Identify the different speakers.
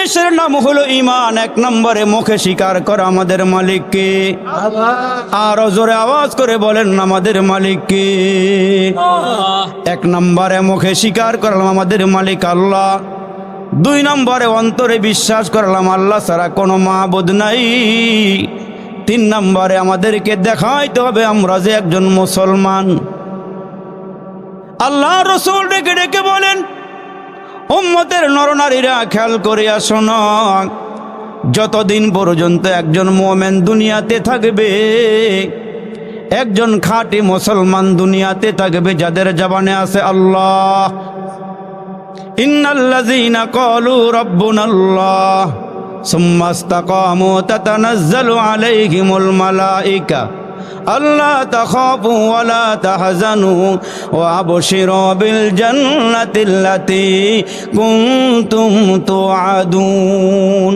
Speaker 1: জিনিসের নাম হলো ইমান এক নম্বরে মুখে স্বীকার করা আমাদের মালিককে। আরও জোরে আওয়াজ করে বলেন, আমাদের মালিককে। এক নম্বরে মুখে স্বীকার করলাম আমাদের মালিক আল্লাহ। দুই নম্বরে অন্তরে বিশ্বাস করলাম আল্লাহ ছাড়া কোনো মাহবুদ নাই। তিন নম্বরে আমাদেরকে দেখাইতে হবে আমরা যে একজন মুসলমান। আল্লাহ রসুল ডেকে ডেকে বলেন উম্মতের নরনারীরা খেয়াল করে আসুন যতদিন পর্যন্ত একজন মোমেন দুনিয়াতে থাকবে, একজন খাঁটি মুসলমান দুনিয়াতে থাকবে যাদের জবানে আছে আল্লাহ। ইন্নাল্লাযীনা ক্বালু রাব্বুনাল্লাহ, সুম্মা ইসতাকামু তাতানাজ্জালু আলাইহিমুল মালায়েকা আল্লা তাখাফু ওয়ালা তাহজানু ওয়া আবশিরু বিল জান্নাতিল্লাতি কুনতুম তুআদুন।